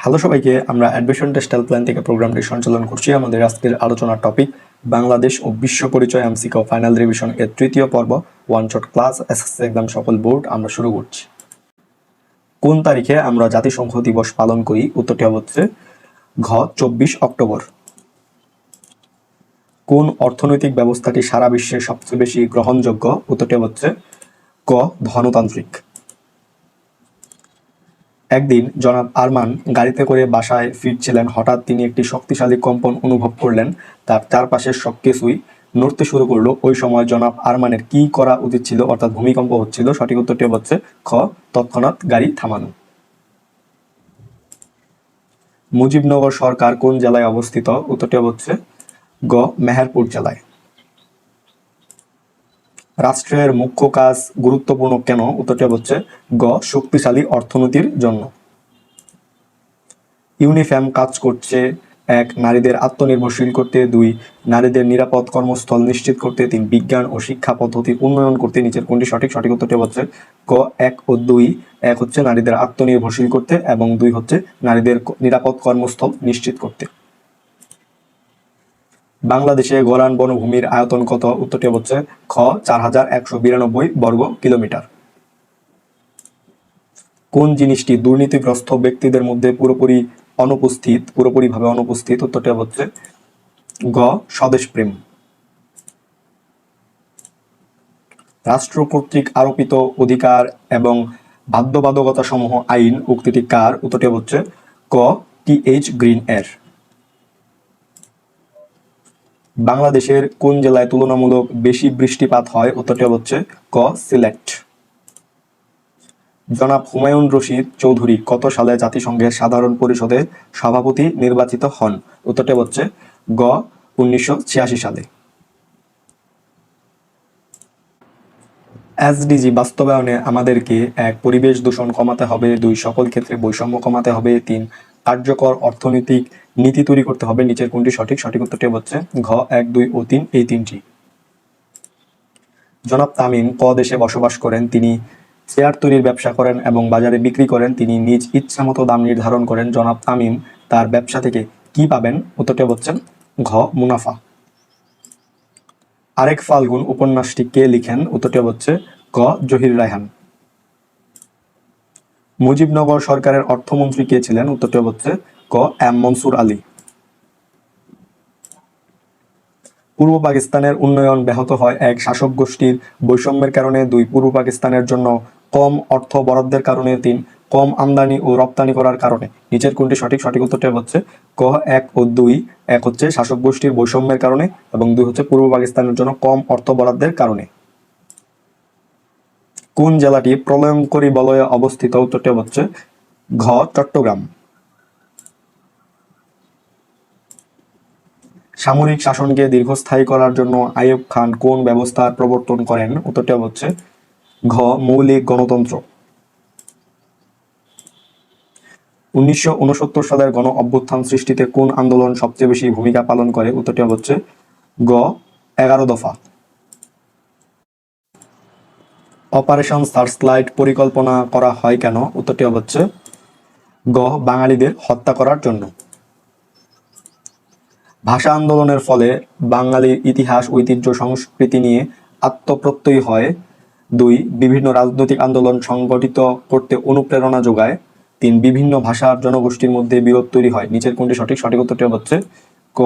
Hello সবাইকে, আমরা admission টেস্টাল plan থেকে প্রোগ্রামটি সঞ্চালন করছি। আমাদের আজকের আলোচনার টপিক, বাংলাদেশ ও বিশ্ব পরিচয় এমসিকো ফাইনাল রিভিশন এর তৃতীয় পর্ব, one shot class, SSC exam সফল বোর্ড, আমরা শুরু করছি। কোন তারিখে আমরা জাতিসংঘ দিবস পালন করি, উত্তরটি হচ্ছে ঘ, চব্বিশ অক্টোবর। কোন অর্থনৈতিক ব্যবস্থাটি সারা বিশ্বে সবচেয়ে বেশি গ্রহণযোগ্য, উত্তরটি হচ্ছে ক, ধনতান্ত্রিক। একদিন জনাব আরমান গাড়িতে করে বাসায় ফিরছিলেন। হঠাৎ তিনি একটি শক্তিশালী কম্পন অনুভব করলেন। তার চারপাশের সব কিছুই নড়তে শুরু করল। ওই সময় জনাব আরমানের কি করা উচিত ছিল, অর্থাৎ ভূমিকম্প হচ্ছিল, সঠিক উত্তরটি হচ্ছে খ, তৎক্ষণাৎ গাড়ি থামানো। মুজিবনগর সরকার কোন জেলায় অবস্থিত? উত্তরটি হচ্ছে গ, মেহেরপুর জেলায়। রাষ্ট্রের মুখ্য কাজ গুরুত্বপূর্ণ কেন? উত্তরটি হচ্ছে গ, শক্তিশালী অর্থনীতির জন্য। ইউনিফ্যাম কাজ করছে, এক, নারীদের আত্মনির্ভরশীল করতে, দুই, নারীদের নিরাপদ কর্মস্থল নিশ্চিত করতে, তিন, বিজ্ঞান ও শিক্ষা পদ্ধতির উন্নয়ন করতে, নিচের কোনটি সঠিক? সঠিক উত্তরটি হচ্ছে ক এক ও দুই। এক হচ্ছে নারীদের আত্মনির্ভরশীল করতে এবং দুই হচ্ছে নারীদের নিরাপদ কর্মস্থল নিশ্চিত করতে। বাংলাদেশে গোলান বনভূমির আয়তন কত? উত্তরটি হচ্ছে খ, চার হাজার একশো বিরানব্বই বর্গ কিলোমিটার। কোন জিনিসটি দুর্নীতিগ্রস্ত ব্যক্তিদের মধ্যে পুরোপুরি অনুপস্থিত, পুরোপুরিভাবে অনুপস্থিত? উত্তরটি হচ্ছে গ, স্বদেশপ্রেম। রাষ্ট্র কর্তৃক আরোপিত অধিকার এবং বাধ্যবাধকতা সমূহ আইন উক্তিটি কার? উত্তরটি হচ্ছে ক, টি এইচ গ্রিন এর। বাংলাদেশের কোন জেলায় তুলনামূলক বেশি বৃষ্টিপাত হয়? উত্তরটি হচ্ছে ক, সিলেট। জনাব হুমায়ুন রশিদ চৌধুরী, কত সালে জাতিসংঘের সাধারণ পরিষদের সভাপতি নির্বাচিত হন? উত্তরটি হচ্ছে গ, উনিশশো ছিয়াশি সালে। এসডিজি বাস্তবায়নে আমাদেরকে এক পরিবেশ দূষণ কমাতে হবে, দুই সকল ক্ষেত্রে বৈষম্য কমাতে হবে, তিন কার্যকর অর্থনৈতিক নীতি তৈরি করতে হবে। নিচের কোনটি সঠিক? সঠিক উত্তরটি হচ্ছে ঘ, এক, দুই ও তিন। এই তিনটি। জনাব তামিম ক দেশে বসবাস করেন। তিনি শেয়ার তৈরির ব্যবসা করেন এবং বাজারে বিক্রি করেন। তিনি নিজ ইচ্ছা মতো দাম নির্ধারণ করেন। জনাব তামিম তার ব্যবসা থেকে কি পাবেন? উত্তরটি হচ্ছেন ঘ, মুনাফা। আরেক ফাল্গুন উপন্যাসটি কে লিখেন। উত্তরটি হচ্ছে ক জহির রায়হান। মুজিবনগর সরকারের অর্থমন্ত্রী কে ছিলেন? উত্তরটি হচ্ছে ক এম মনসুর আলী। পূর্ব পাকিস্তানের উন্নয়ন ব্যাহত হয় এক শাসক গোষ্ঠীর বৈষম্যের কারণে। দুই, পূর্ব পাকিস্তানের জন্য কম অর্থ বরাদ্দের কারণে। তিন, কম আমদানি ও রপ্তানি করার কারণে। নিচের কোনটি সঠিক? সঠিক উত্তরটি হচ্ছে ক, এক ও দুই। এক হচ্ছে শাসক গোষ্ঠীর বৈষম্যের কারণে এবং দুই হচ্ছে পূর্ব পাকিস্তানের জন্য কম অর্থ বরাদ্দের কারণে। কোন জেলাটি প্রলয়ঙ্করী বলয়ে অবস্থিত? উত্তরটি হচ্ছে ঘ, চট্টগ্রাম। সামরিক শাসনকে দীর্ঘস্থায়ী করার জন্য আইয়ুব খান কোন ব্যবস্থার প্রবর্তন করেন? উত্তরটি হচ্ছে ঘ, মৌলিক গণতন্ত্র। উনিশশো উনসত্তর সালের গণ অভ্যুত্থান সৃষ্টিতে কোন আন্দোলন সবচেয়ে বেশি ভূমিকা পালন করে? উত্তরটি হচ্ছে গ এগারো দফা। অপারেশন সার্চলাইট পরিকল্পনা করা হয় কেন? উত্তরটি হচ্ছে গ, বাঙালিদের হত্যা করার জন্য। ভাষা আন্দোলনের ফলে বাঙালির ইতিহাস, ঐতিহ্য, সংস্কৃতি নিয়ে আত্মপ্রত্যয়ী হয়। দুই, বিভিন্ন রাজনৈতিক আন্দোলন সংগঠিত করতে অনুপ্রেরণা যোগায়। তিন, বিভিন্ন ভাষার জনগোষ্ঠীর মধ্যে বিরোধ তৈরি হয়। নিচের কোনটি সঠিক? সঠিক উত্তরটি হচ্ছে ক,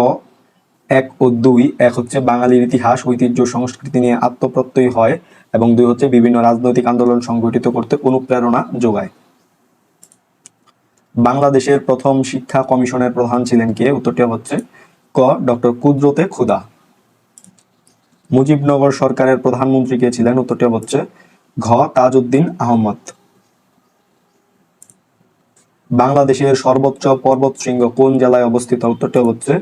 এক ও দুই, এক হচ্ছে বাঙালির ইতিহাস, ঐতিহ্য, সংস্কৃতি নিয়ে আত্মপ্রত্যয়ী হয়। এবং দুই হচ্ছে বিভিন্ন রাজনৈতিক আন্দোলন সংগঠিত করতে অনুপ্রেরণা যোগায়। বাংলাদেশের প্রথম শিক্ষা কমিশনের প্রধান ছিলেন কে? উত্তরটি হচ্ছে ক ডক্টর কুদরতে খুদা মুজিবনগর সরকারের প্রধানমন্ত্রী কে ছিলেন? উত্তরটি হচ্ছে ঘ, তাজউদ্দিন আহমদ। বাংলাদেশের সর্বোচ্চ পর্বত শৃঙ্গ কোন জেলায় অবস্থিত? উত্তরটি হচ্ছে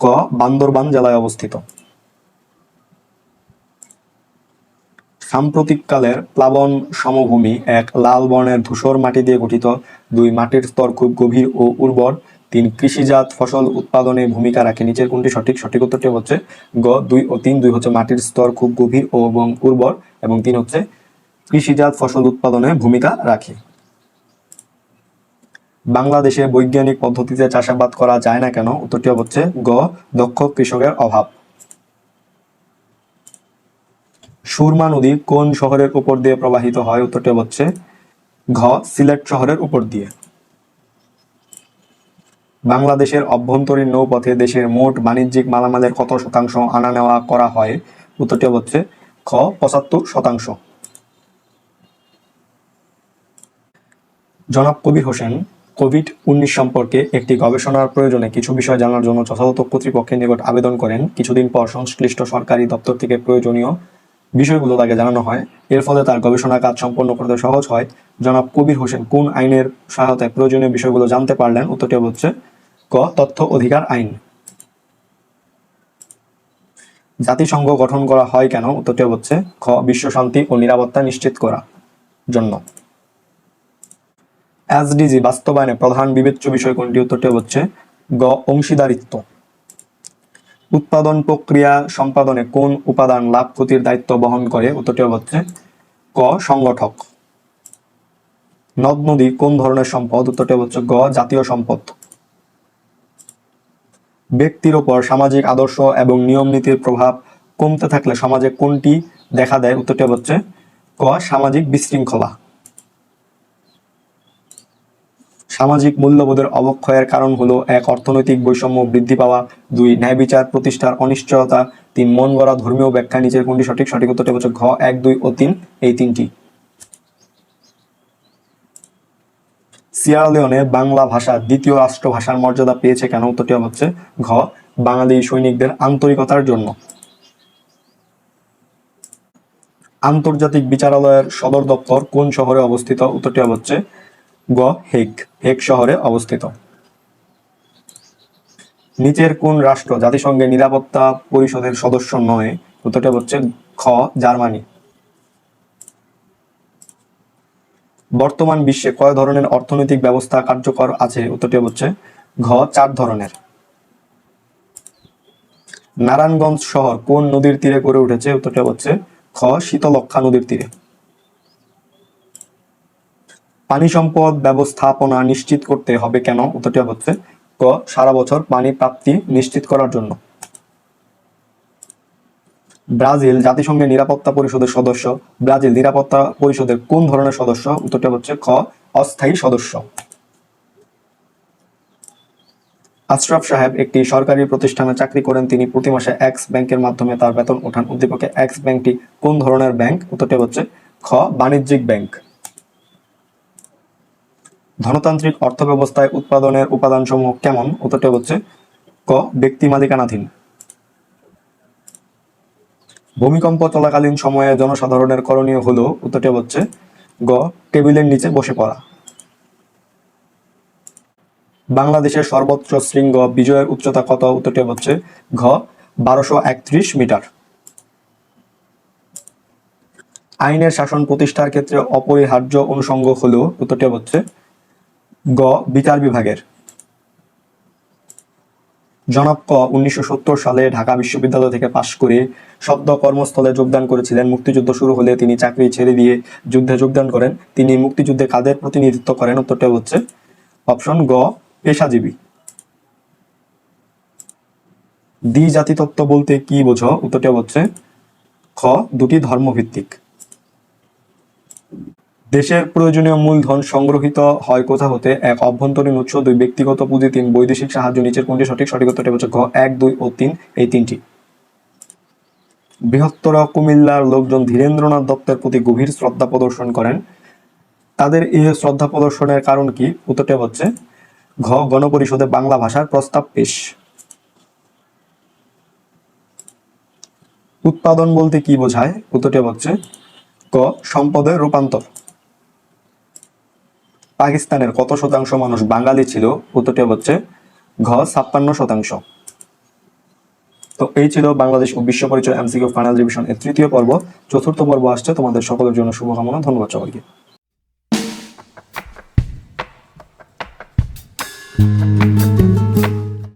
ক, বান্দরবান জেলায় অবস্থিত। সাম্প্রতিককালের প্লাবন সমভূমি এক লাল বর্ণের ধূসর মাটি দিয়ে গঠিত। দুই মাটির স্তর খুব গভীর ও উর্বর। তিন কৃষিজাত ফসল উৎপাদনে ভূমিকা রাখে। নিচের কোনটি সঠিক সঠিক উত্তরটি হচ্ছে গ, দুই ও তিন। দুই হচ্ছে মাটির স্তর খুব গভীর ও এবং উর্বর এবং তিন হচ্ছে কৃষিজাত ফসল উৎপাদনে ভূমিকা রাখে। বাংলাদেশে বৈজ্ঞানিক পদ্ধতিতে চাষাবাদ করা যায় না কেন? উত্তরটি হচ্ছে গ, দক্ষ কৃষকের অভাব। সুরমা নদী কোন শহরের উপর দিয়ে প্রবাহিত হয়? উত্তরটি হচ্ছে ঘ, সিলেট শহরের উপর দিয়ে। বাংলাদেশের অভ্যন্তরীণ নৌপথে দেশের মোট বাণিজ্যিক মালামালের কত শতাংশ আনা নেওয়া করা হয়? উত্তরটি হচ্ছে খ পঁচাত্তর শতাংশ। জনাব কবির হোসেন কোভিড উনিশ সম্পর্কে একটি গবেষণার প্রয়োজনে কিছু বিষয় জানার জন্য যথাযথ কর্তৃপক্ষের নিকট আবেদন করেন। কিছুদিন পর সংশ্লিষ্ট সরকারি দপ্তর থেকে প্রয়োজনীয় বিষয়গুলো তাকে জানানো হয়। এর ফলে তার গবেষণা কাজ সম্পন্ন করতে সহজ হয়। জনাব কবির হোসেন কোন আইনের সহায়তায় প্রয়োজনীয় বিষয়গুলো জানতে পারলেন? উত্তরটি হচ্ছে ক, তথ্য অধিকার আইন। জাতিসংঘ গঠন করা হয় কেন? উত্তরটি হচ্ছে খ, বিশ্ব শান্তি ও নিরাপত্তা নিশ্চিত করা জন্য। এসডিজি বাস্তবায়নে প্রধান বিবেচ্য বিষয় কোনটি? উত্তরটি হচ্ছে গ, অংশীদারিত্ব। উৎপাদন প্রক্রিয়া সম্পাদনে কোন উপাদান লাভ ক্ষতির দায়িত্ব বহন করে, উত্তরটি হচ্ছে ক, সংগঠক। নদ নদী কোন ধরনের সম্পদ, উত্তরটি হচ্ছে গ, জাতীয় সম্পদ। ব্যক্তির ওপর সামাজিক আদর্শ এবং নিয়ম নীতির প্রভাব কমতে থাকলে সমাজে কোনটি দেখা দেয়, উত্তরটি হচ্ছে ক, সামাজিক বিশৃঙ্খলা। সামাজিক মূল্যবোধের অবক্ষয়ের কারণ হলো এক অর্থনৈতিক বৈষম্য বৃদ্ধি পাওয়া, দুই ন্যায় বিচার প্রতিষ্ঠার অনিশ্চয়তা, তিন মন গড়া ধর্মীয় ব্যাখ্যা নিচের কোনটি সঠিক সঠিক উত্তরটি হচ্ছে ঘ, এক, দুই ও তিন, এই তিনটি। সিয়ারলিওনে বাংলা ভাষা দ্বিতীয় রাষ্ট্রভাষার মর্যাদা পেয়েছে কেন? উত্তরটি হচ্ছে। ঘ, বাঙালি সৈনিকদের আন্তরিকতার জন্য। আন্তর্জাতিক বিচারালয়ের সদর দপ্তর কোন শহরে অবস্থিত? উত্তরটি হচ্ছে। গ হেগ হেগ শহরে অবস্থিত। নিচের কোন রাষ্ট্র জাতিসংঘের নিরাপত্তা পরিষদের সদস্য নয়, উত্তরটা হচ্ছে খ, জার্মানি। বর্তমান বিশ্বে কয় ধরনের অর্থনৈতিক ব্যবস্থা কার্যকর আছে, উত্তরটি হচ্ছে ঘ, চার ধরনের। নারায়ণগঞ্জ শহর কোন নদীর তীরে গড়ে উঠেছে, উত্তরটি হচ্ছে খ শীতলক্ষা নদীর তীরে। পানি সম্পদ ব্যবস্থাপনা নিশ্চিত করতে হবে কেন? উত্তরটি হচ্ছে ক, সারা বছর পানি প্রাপ্তি নিশ্চিত করার জন্য। ব্রাজিল জাতিসংঘের নিরাপত্তা পরিষদের সদস্য। ব্রাজিল নিরাপত্তা পরিষদের কোন ধরনের সদস্য? উত্তরটি হচ্ছে খ, অস্থায়ী সদস্য। আশরাফ সাহেব একটি সরকারি প্রতিষ্ঠানে চাকরি করেন। তিনি প্রতি মাসে এক্স ব্যাংকের মাধ্যমে তার বেতন ওঠান। উদ্দীপকে এক্স ব্যাংকটি কোন ধরনের ব্যাংক? উত্তরটি হচ্ছে খ, বাণিজ্যিক ব্যাংক। ধনতান্ত্রিক অর্থ ব্যবস্থায় উৎপাদনের উপাদানসমূহ কেমন? উত্তরটি হচ্ছে ক, ব্যক্তি মালিকানাধীন। ভূমিকম্প চলাকালীন সময়ে জনসাধারণের করণীয় হলো, উত্তরটি হচ্ছে গ, টেবিলের নিচে বসে পড়া। বাংলাদেশের সর্বোচ্চ শৃঙ্গ বিজয়ের উচ্চতা কত? উত্তরটি হচ্ছে ঘ, বারোশো একত্রিশ মিটার। আইনের শাসন প্রতিষ্ঠার ক্ষেত্রে অপরিহার্য অনুষঙ্গ হলো, উত্তরটি হচ্ছে গ, বিচার বিভাগের। জনাব ক, উনিশশো সত্তর সালে ঢাকা বিশ্ববিদ্যালয় থেকে পাশ করে সদ্য কর্মস্থলে যোগদান করেছিলেন। মুক্তিযুদ্ধ শুরু হলে তিনি চাকরি ছেড়ে দিয়ে যুদ্ধে যোগদান করেন। তিনি মুক্তিযুদ্ধে কাদের প্রতিনিধিত্ব করেন উত্তরটা হচ্ছে অপশন গ, পেশাজীবী। দ্বি জাতি তত্ত্ব বলতে কি বোঝো? উত্তরটা হচ্ছে খ, দুটি ধর্মভিত্তিক। দেশের প্রয়োজনীয় মূলধন সংগ্রহিত হয় কোথা হতে? এক অভ্যন্তরীণ উৎস, দুই ব্যক্তিগত পুঁজি, তিন বৈদেশিক সাহায্য, নিচের কোনটি সঠিক সঠিক উত্তরটি হচ্ছে ঘ, এক, দুই ও তিন। এই তিনটি। বৃহত্তর কুমিল্লার লোকজন ধীরেন্দ্রনাথ দত্তের প্রতি গভীর শ্রদ্ধা প্রদর্শন করেন। তাদের এই শ্রদ্ধা প্রদর্শনের কারণ কি? উত্তরটি হচ্ছে ঘ, গণপরিষদে বাংলা ভাষার প্রস্তাব পেশ। উৎপাদন বলতে কি বোঝায়? উত্তরটি হচ্ছে ক সম্পদের রূপান্তর। পাকিস্তানের কত শতাংশ মানুষ বাঙালি ছিল, উত্তরটি হচ্ছে ঘ ছাপ্পান্ন শতাংশ। তো এই ছিল বাংলাদেশ ও বিশ্ব পরিচয় এমসিকিউ ফাইনাল ডিভিশন এর তৃতীয় পর্ব। চতুর্থ পর্ব আসছে। তোমাদের সকলের জন্য শুভকামনা। ধন্যবাদ সবাইকে।